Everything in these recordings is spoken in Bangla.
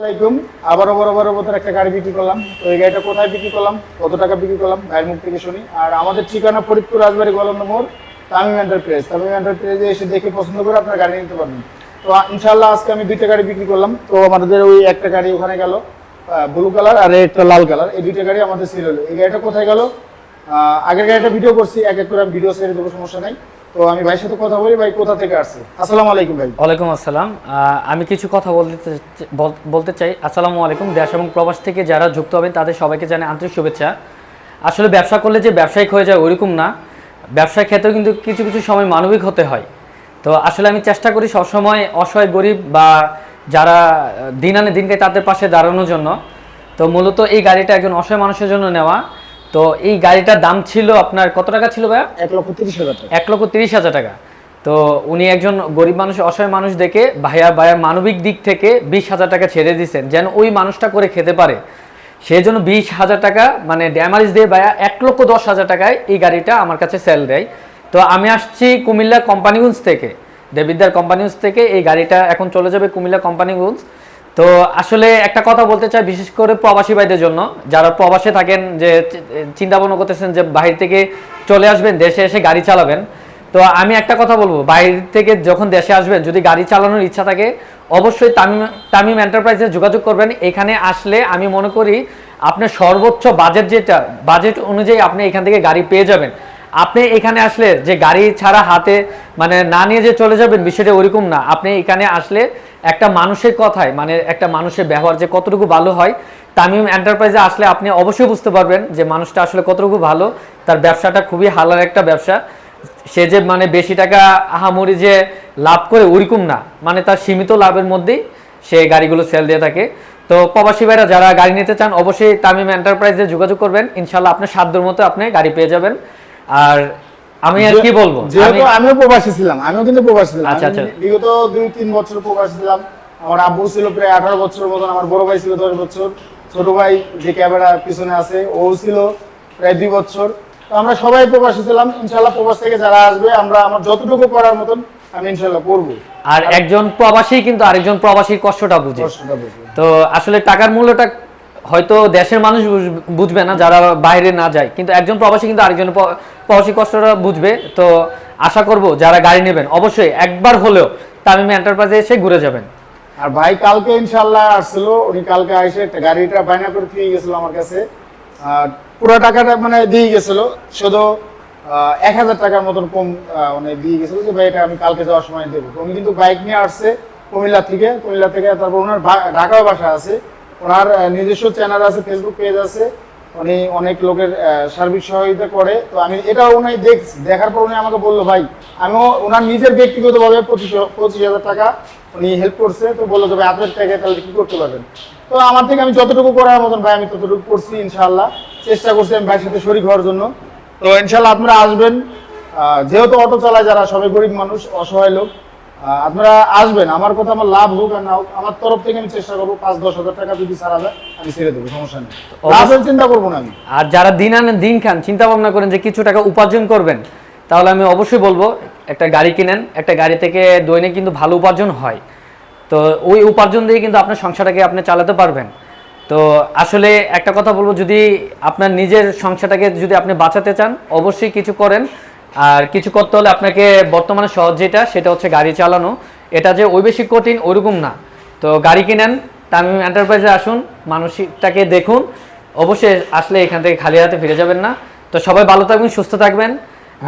আসসালামাইকুম আবারও বড় বড় মতন একটা গাড়ি বিক্রি করলাম। তো এই গাড়িটা কোথায় বিক্রি করলাম? কত টাকা বিক্রি করলাম? ভাইয়ের মুখ থেকে শুনি। আর আমাদের ঠিকানা ফরিদপুর রাজবাড়ি গলন্দ মোড় তামিম এন্টারপ্রাইজ। তামিম এন্টারপ্রাইজে এসে দেখে পছন্দ করে আপনার গাড়ি নিতে পারবেন। তো ইনশাল্লাহ আজকে আমি দুইটা গাড়ি বিক্রি করলাম। তো আমাদের ওই একটা গাড়ি ওখানে গেল ব্লু কালার আর একটা লাল কালার এই দুইটা গাড়ি আমাদের ছিল এই গাড়িটা কোথায় গেল? আগের গাড়িটা ভিডিও করছি, এক এক করে ভিডিও ছেড়ে দেবো সমস্যা নাই। তো আমি ভাইয়ের সাথে কথা বলি, ভাই কোথা থেকে আসছে? আসসালামু আলাইকুম ভাই। ওয়ালাইকুম আসসালাম। আমি কিছু কথা বলতে বল- বলতে চাই। আসসালামু আলাইকুম, দেশ এবং প্রবাস থেকে যারা যুক্ত হবেন, তাদের সবাইকে জানাই আন্তরিক শুভেচ্ছা। আসলে ব্যবসা করলে যে ব্যবসায়িক হয়ে যায় ওইরকম না। ব্যবসার ক্ষেত্রেও কিন্তু কিছু কিছু সময় মানবিক হতে হয়। তো আসলে আমি চেষ্টা করি সবসময় অসহায়, গরিব বা যারা দিন আনে দিনকে তাদের পাশে দাঁড়ানোর জন্য। তো মূলত এই গাড়িটা একজন অসহায় মানুষের জন্য নেওয়া। তো এই গাড়িটার দাম ছিল আপনার কত টাকা ছিল ভাইয়া? এক লক্ষ তিরিশ হাজার টাকা। এক লক্ষ তিরিশ হাজার টাকা। তো উনি একজন গরিব মানুষ অসহায় মানুষ দেখে ভাইয়া ভাইয়া মানবিক দিক থেকে বিশ হাজার টাকা ছেড়ে দিয়েছেন যেন ওই মানুষটা করে খেতে পারে। সেই জন্য বিশ হাজার টাকা মানে ড্যামারেজ দিয়ে ভাইয়া এক লক্ষ দশ হাজার টাকায় এই গাড়িটা আমার কাছে সেল দেয়। তো আমি আসছি কুমিল্লা কোম্পানিগঞ্জ থেকে দেবিদ্যার কোম্পানিগঞ্জ থেকে। এই গাড়িটা এখন চলে যাবে কুমিল্লা কোম্পানিগঞ্জ। তো আসলে একটা কথা বলতে চাই, বিশেষ করে প্রবাসী ভাইদের জন্য। যারা প্রবাসে থাকেন, যে চিন্তা ভাবনা করতেছেন যে বাহির থেকে চলে আসবেন, দেশে এসে গাড়ি চালাবেন। তো আমি একটা কথা বলব বাইরে থেকে যখন দেশে আসবেন, যদি গাড়ি চালানোর ইচ্ছা থাকে, অবশ্যই তামিম তামিম এন্টারপ্রাইজে যোগাযোগ করবেন। এখানে আসলে আমি মনে করি, আপনার সর্বোচ্চ বাজেট যেটা, বাজেট অনুযায়ী আপনি এখান থেকে গাড়ি পেয়ে যাবেন। আপনি এখানে আসলে যে গাড়ি ছাড়া হাতে মানে না নিয়ে যে চলে যাবেন বিষয়টা ওরকম না। আপনি এখানে আসলে একটা মানুষের কথায় মানে একটা মানুষের ব্যবহার যে কতটুকু ভালো হয়, তামিম এন্টারপ্রাইজে আসলে আপনি অবশ্যই বুঝতে পারবেন যে মানুষটা আসলে কতটুকু ভালো। তার ব্যবসাটা খুবই হালার একটা ব্যবসা। সে যে মানে বেশি টাকা আহামরি যে লাভ করে ওরকম না। মানে তার সীমিত লাভের মধ্যেই সে গাড়িগুলো সেল দিয়ে থাকে। তো প্রবাসী ভাইরা যারা গাড়ি নিতে চান, অবশ্যই তামিম এন্টারপ্রাইজে যোগাযোগ করবেন। ইনশাল্লাহ আপনার সাধ্যর মতো আপনি গাড়ি পেয়ে যাবেন। আর আমি আর কি বলব? যেহেতু আমিও প্রবাসী ছিলাম আমিও কিন্তু প্রবাসী ছিলাম। আচ্ছা, আচ্ছা। বিগত দুই তিন বছর প্রবাসী ছিলাম। আমার আব্বু ছিল প্রায় আঠারো বছর মতন আমার বড় ভাই ছিল দশ বছর। ছোট ভাই যে ক্যামেরা পিছনে আছে ও ছিল প্রায় দুই বছর। তো আমরা সবাই প্রবাসী ছিলাম। ইনশাল্লাহ প্রবাস থেকে যারা আসবে আমরা আমার যতটুকু করার মতন আমি ইনশাল্লাহ করব। আর একজন প্রবাসী কিন্তু আরেকজন প্রবাসীর কষ্টটা বুঝে। তো আসলে টাকার মূল্যটা হয়তো দেশের মানুষ বুঝ- বুঝবে না, যারা বাইরে না যায়। কিন্তু একজন প্রবাসী কিন্তু আরেকজন প্রবাসী কষ্টটা বুঝবে। তো আশা করব যারা গাড়ি নেবেন, অবশ্যই একবার হলেও তামিম এন্টারপ্রাইজে এসে ঘুরে যাবেন। আর ভাই কালকে ইনশাল্লাহ আসছিল, উনি কালকে এসে গাড়িটা বায়না করে দিয়ে গেছিল আমার কাছে। পুরো টাকাটা মানে দিয়ে গেছিল, শুধু এক হাজার টাকার মতন কম মানে দিয়ে গেছিল যে, ভাই, এটা আমি কালকে যাওয়ার সময় দেবো। উনি কিন্তু বাইক নিয়ে আসছে কুমিল্লা থেকে কুমিল্লা থেকে তারপর ওনার ঢাকাও বাসা আছে। ওনার নিজস্ব চ্যানেল আছে ফেসবুক পেজ আছে। উনি অনেক লোকের সার্বিক সহযোগিতা করে। তো আমি এটাও উনি দেখছি। দেখার পর উনি আমাকে বলল, ভাই, আমিও ওনার নিজের ব্যক্তিগতভাবে পঁচিশ পঁচিশ হাজার টাকা উনি হেল্প করছে। তো বলল যে, ভাই আপনার টাকা তাহলে কি করতে পারবেন? তো আমার থেকে আমি যতটুকু করার মতন, ভাই, আমি ততটুকু করছি ইনশাল্লাহ চেষ্টা করছি আমি ভাইয়ের সাথে শরীর হওয়ার জন্য। তো ইনশাল্লাহ আপনারা আসবেন। যেহেতু অটো চালায় যারা, সবাই গরিব মানুষ, অসহায় লোক আপনারা আসবেন আমার কথা আমার লাভ হোক আর না হোক আমার তরফ থেকে আমি চেষ্টা করব পাঁচ দশ হাজার টাকা যদি ছাড়া যায় আমি ছেড়ে দেবো সমস্যা নেই। লাভের চিন্তা করব না আমি। আর যারা দিন আনেন দিন খান চিন্তা ভাবনা করেন যে কিছু টাকা উপার্জন করবেন তাহলে আমি অবশ্যই বলব একটা গাড়ি কিনেন একটা গাড়ি থেকে দৈনিক কিন্তু ভালো উপার্জন হয়। তো ওই উপার্জন দিয়ে কিন্তু আপনার সংসারটাকে আপনি চালাতে পারবেন। তো আসলে একটা কথা বলব যদি আপনার নিজের সংসারটাকে যদি আপনি বাঁচাতে চান অবশ্যই কিছু করেন। আর কিছু করতে হলে আপনাকে বর্তমানে সহজ যেটা সেটা হচ্ছে গাড়ি চালানো। এটা যে ওই বেশি কঠিন ওইরকম না। তো গাড়ি কিনেন তামিম এন্টারপ্রাইজে আসুন মানসিকটাকে দেখুন। অবশ্যই আসলে এখান থেকে খালি হাতে ফিরে যাবেন না। তো সবাই ভালো থাকবেন সুস্থ থাকবেন।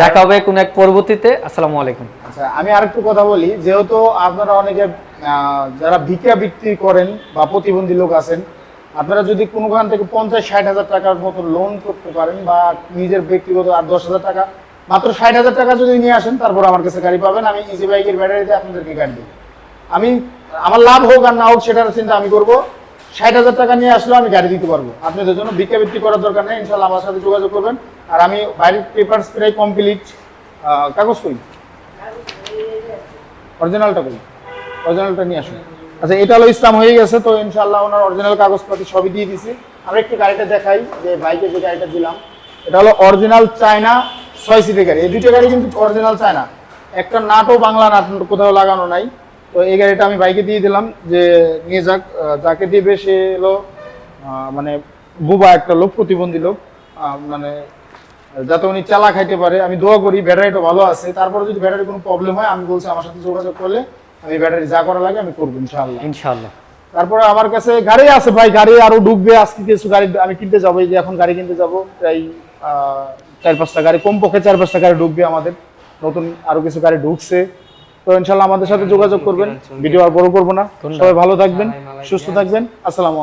দেখা হবে কোনো এক পরবর্তীতে। আসসালামু আলাইকুম। আচ্ছা আমি আরেকটু কথা বলি যেহেতু আপনারা অনেকে যারা ভিক্ষা বিক্রি করেন বা প্রতিবন্ধী লোক আছেন আপনারা যদি কোনোখান থেকে পঞ্চাশ ষাট হাজার টাকার মতো লোন করতে পারেন বা নিজের ব্যক্তিগত আর দশ হাজার টাকা মাত্র ষাট হাজার টাকা যদি নিয়ে আসেন, তারপর আমার কাছে গাড়ি পাবেন। আমি ইজি বাইকের ব্যাটারিতে আপনাদেরকে গাড়ি দেবো। আমি, আমার লাভ হোক আর না হোক, সেটার চিন্তা আমি করব। ষাট হাজার টাকা নিয়ে আসলেও আমি গাড়ি দিতে পারব। আপনাদের জন্য বিক্রি করার দরকার নেই। ইনশাল্লাহ আমার সাথে যোগাযোগ করবেন। আর আমি বাড়ির পেপার প্রায় কমপ্লিট কাগজ করি। অরিজিনালটা কই অরিজিনালটা নিয়ে আসুন। আচ্ছা এটা হলো ইসলাম হয়ে গেছে, তো ইনশাল্লাহ ওনার অরিজিনাল কাগজপাতি সবই দিয়ে দিছি। আমরা একটু গাড়িটা দেখাই, যে বাইকে যে গাড়িটা দিলাম, এটা হলো অরিজিনাল চায়না ছয় সিটের গাড়ি। এই দুটো গাড়ি কিন্তু অরিজিনাল চায় না একটা নাটও বাংলা নাট কোথাও লাগানো নাই। তো এই গাড়িটা আমি বাইকে দিয়ে দিলাম যে নিয়ে যাক। যাকে দিবে সে হলো মানে বুবা একটা লোক প্রতিবন্ধী লোক মানে যাতে উনি চালা খাইতে পারে। আমি দোয়া করি ব্যাটারিটা ভালো আছে। তারপরে যদি ব্যাটারি কোনো প্রবলেম হয় আমি বলছি আমার সাথে যোগাযোগ করলে আমি ব্যাটারি যা করা লাগে আমি করব ইনশাল্লাহ ইনশাল্লাহ তারপরে আমার কাছে গাড়ি আছে ভাই গাড়ি আরও ঢুকবে। আজকে কিছু গাড়ি আমি কিনতে যাব। এই যে এখন গাড়ি কিনতে যাব প্রায় চার পাঁচটা গাড়ি কমপক্ষে চার পাঁচটা গাড়ি ঢুকবে আমাদের। নতুন আরও কিছু গাড়ি ঢুকছে। তো ইনশাল্লাহ আমাদের সাথে যোগাযোগ করবেন। ভিডিও আর বড় করব না। সবাই ভালো থাকবেন সুস্থ থাকবেন। আসসালাম আলাইকুম।